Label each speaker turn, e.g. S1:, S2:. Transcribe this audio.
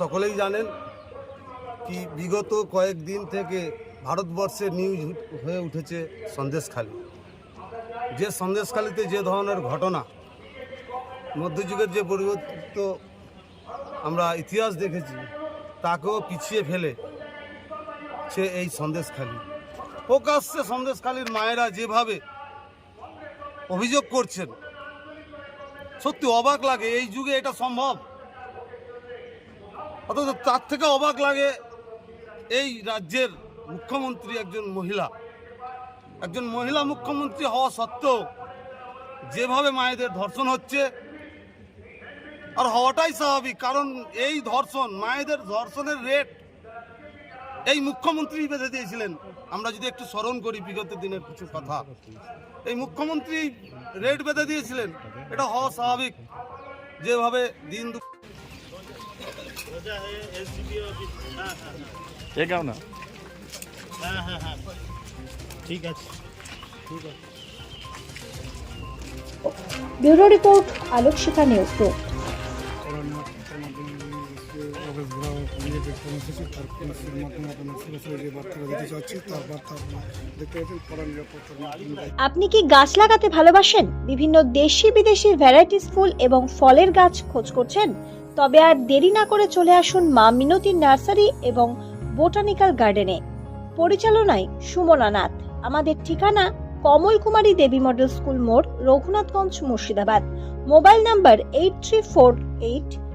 S1: সকলেই জানেন কি বিগত কয়েকদিন থেকে ভারতবর্ষে নিউজ হয়ে উঠেছে সন্দেশখালী। যে সন্দেশখালীতে যে ধরনের ঘটনা, মধ্যযুগের যে পরিবর্তিত আমরা ইতিহাস দেখেছি, তাকেও পিছিয়ে ফেলে সে এই সন্দেশখালী। প্রকাশ্যে সন্দেশখালীর মায়েরা যেভাবে অভিযোগ করছেন সত্যি অবাক লাগে, এই যুগে এটা সম্ভব? অথচ তার থেকে অবাক লাগে এই রাজ্যের মুখ্যমন্ত্রী একজন মহিলা। একজন মহিলা মুখ্যমন্ত্রী হওয়া সত্ত্বেও যেভাবে মায়েদের ধর্ষণ হচ্ছে, আর হওয়াটাই স্বাভাবিক, কারণ এই ধর্ষণ, মায়েদের ধর্ষণের রেট এই মুখ্যমন্ত্রী বেঁধে দিয়েছিলেন। আমরা যদি একটু স্মরণ করি বিগত দিনের কিছু কথা। এই মুখ্যমন্ত্রী রেট বেঁধে দিয়েছিলেন। এটা হওয়া স্বাভাবিক। যেভাবে দিন দু
S2: এ ঠিক আছে
S3: bureau report Alok Shikha news group আপনি কি গাছ লাগাতে ভালোবাসেন? বিভিন্ন দেশি বিদেশি ভ্যারাইটিস ফুল এবং ফলের গাছ খোঁজ করছেন? তবে আর দেরি না করে চলে আসুন মা মিনতি নার্সারি এবং বোটানিক্যাল গার্ডেনে। পরিচালনায় সুমনা নাথ। আমাদের ঠিকানা কমল কুমারী দেবী মডেল স্কুল মোড়, Raghunathganj Murshidabad. Mobile number eight three four eight